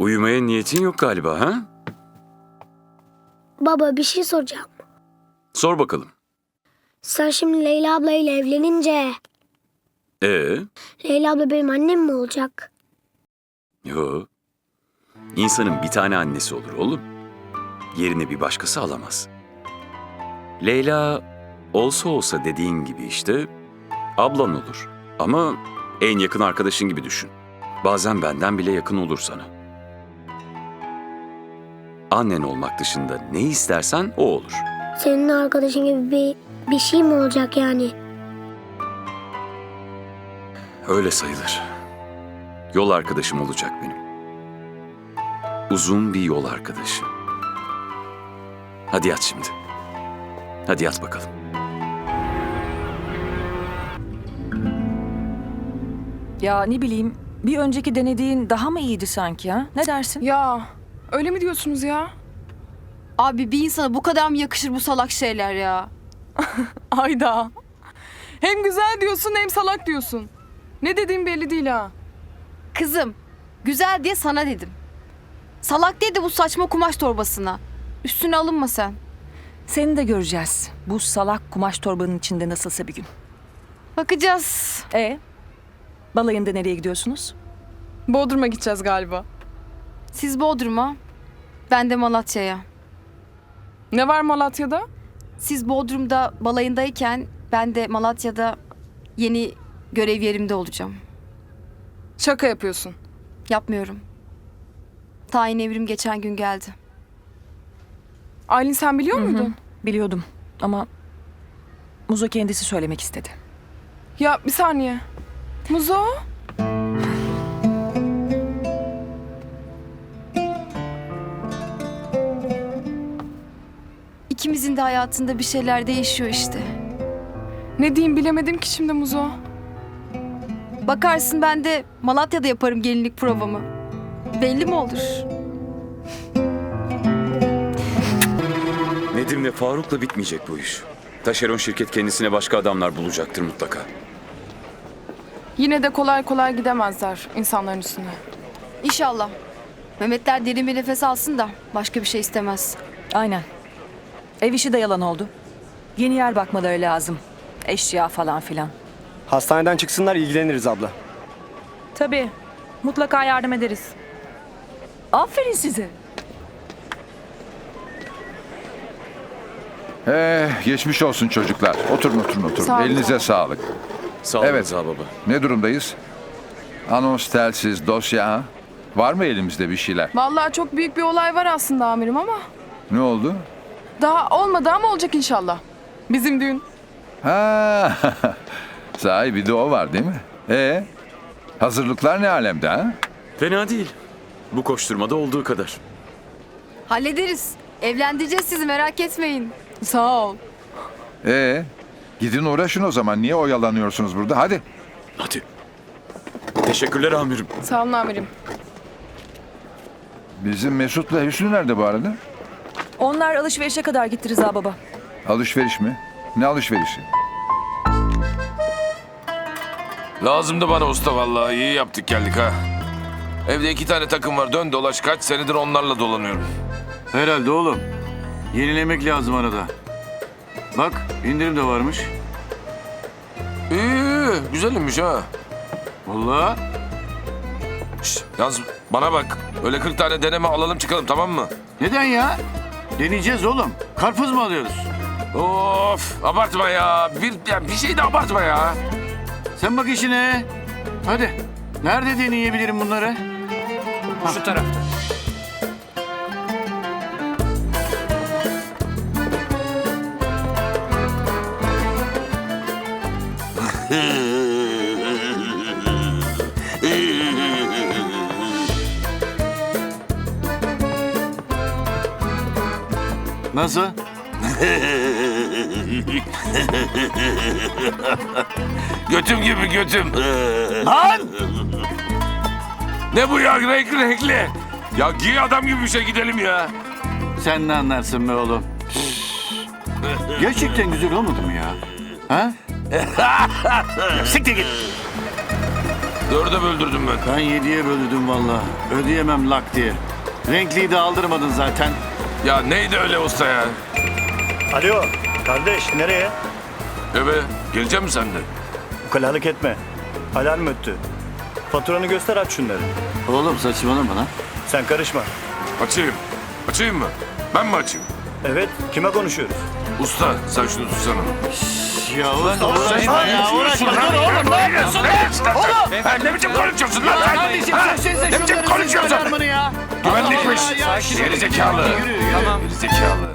Uyumaya niyetin yok galiba ha? Baba bir şey soracağım. Sor bakalım. Sen şimdi Leyla abla ile evlenince Ee? Leyla abla benim annem mi olacak? Yo. İnsanın bir tane annesi olur oğlum. Yerini bir başkası alamaz. Leyla olsa olsa dediğin gibi işte ablan olur. Ama en yakın arkadaşın gibi düşün. Bazen benden bile yakın olur sana. Annen olmak dışında ne istersen o olur. Senin arkadaşın gibi bir, bir şey mi olacak yani? Öyle sayılır. Yol arkadaşım olacak benim. Uzun bir yol arkadaşı. Hadi yat şimdi. Hadi yat bakalım. Ya ne bileyim bir önceki denediğin daha mı iyiydi sanki ha? Ne dersin? Ya öyle mi diyorsunuz ya? Abi bir insana bu kadar mı yakışır bu salak şeyler ya? Ayda. Hem güzel diyorsun hem salak diyorsun. Ne dediğim belli değil ha. Kızım güzel diye sana dedim. Salak dedi bu saçma kumaş torbasına. Üstüne alınma sen. Seni de göreceğiz. Bu salak kumaş torbanın içinde nasılsa bir gün. Bakacağız. E balayında nereye gidiyorsunuz? Bodrum'a gideceğiz galiba. Siz Bodrum'a, ben de Malatya'ya. Ne var Malatya'da? Siz Bodrum'da balayındayken ben de Malatya'da yeni görev yerimde olacağım. Şaka yapıyorsun. Yapmıyorum. Tayin evrim geçen gün geldi. Aylin sen biliyor muydun? Biliyordum ama Muzo kendisi söylemek istedi. Ya bir saniye. Muzo? İkimizin de hayatında bir şeyler değişiyor işte. Ne diyeyim bilemedim ki şimdi Muzo. Bakarsın ben de Malatya'da yaparım gelinlik provamı. Belli mi olur? Nedim'le Faruk'la bitmeyecek bu iş. Taşeron şirket kendisine başka adamlar bulacaktır mutlaka. Yine de kolay kolay gidemezler insanların üstüne. İnşallah. Mehmetler derin bir nefes alsın da başka bir şey istemez. Aynen. Ev işi de yalan oldu. Yeni yer bakmaları lazım. Eşya falan filan. Hastaneden çıksınlar ilgileniriz abla. Tabii. Mutlaka yardım ederiz. Aferin size. Ee, geçmiş olsun çocuklar. Oturun oturun oturun. Sağ olun. Elinize sağlık. Sağ ol Evet. Rıza baba. Ne durumdayız? Anons, telsiz, dosya ha? Var mı elimizde bir şeyler? Vallahi çok büyük bir olay var aslında amirim ama. Ne oldu? Daha olmadı ama olacak inşallah. Bizim düğün. Ha, sahi bir de o var değil mi? Ee, hazırlıklar ne alemde ha? Fena değil. Bu koşturmada olduğu kadar. Hallederiz. Evlendireceğiz sizi merak etmeyin. Sağ ol. Ee, gidin uğraşın o zaman. Niye oyalanıyorsunuz burada? Hadi. Hadi. Teşekkürler amirim. Sağ olun amirim. Bizim Mesut'la Hüsnü nerede bu arada? Onlar alışverişe kadar gitti Rıza baba. Alışveriş mi? Ne alışverişi? Lazımdı bana usta vallahi iyi yaptık geldik ha. Evde iki tane takım var dön dolaş kaç senedir onlarla dolanıyorum. Herhalde oğlum. Yenilemek lazım arada. Bak indirim de varmış. İyi, iyi güzelmiş ha. Vallahi Şşt, yalnız bana bak öyle 40 tane deneme alalım çıkalım tamam mı? neden ya? Deneyeceğiz oğlum. Karpuz mu alıyoruz? Of abartma ya bir, ya bir şey de abartma ya. Sen bak işine. Hadi. Nerede deneyebilirim bunları? Şu tarafta. Nasıl? Götüm gibi götüm. Lan! Ne bu ya renkli renkli. Ya giy adam gibi bir şey gidelim ya. Sen ne anlarsın be oğlum? Gerçekten güzel olmadı mı ya? Ha? Ya siktir git. Dörde böldürdüm ben. Ben yediye böldüm valla. Ödeyemem lak diye. Renkliyi de aldırmadın zaten. Ya neydi öyle usta ya? Alo kardeş nereye? Ebe gelecek misin sen de? Ukalalık etme. Alarm öttü. Faturanı göster aç şunları. Oğlum saçmalama lan. Sen karışma. Açayım. Açayım mı? Ben mi açayım? Evet kime konuşuyoruz? Usta sen şunu tutsana. Ya usta uğraşma ya uğraşma. Dur oğlum ne yapıyorsun lan? Oğlum. Ha, ne biçim konuşuyorsun lan sen? Kardeşim Ha? sen sesle Ne biçim şunları konuşuyorsun? alarmını ya. Güvenlikmiş. Allah Allah ya, Geri zekalı. Yürü, yürü. Geri zekalı.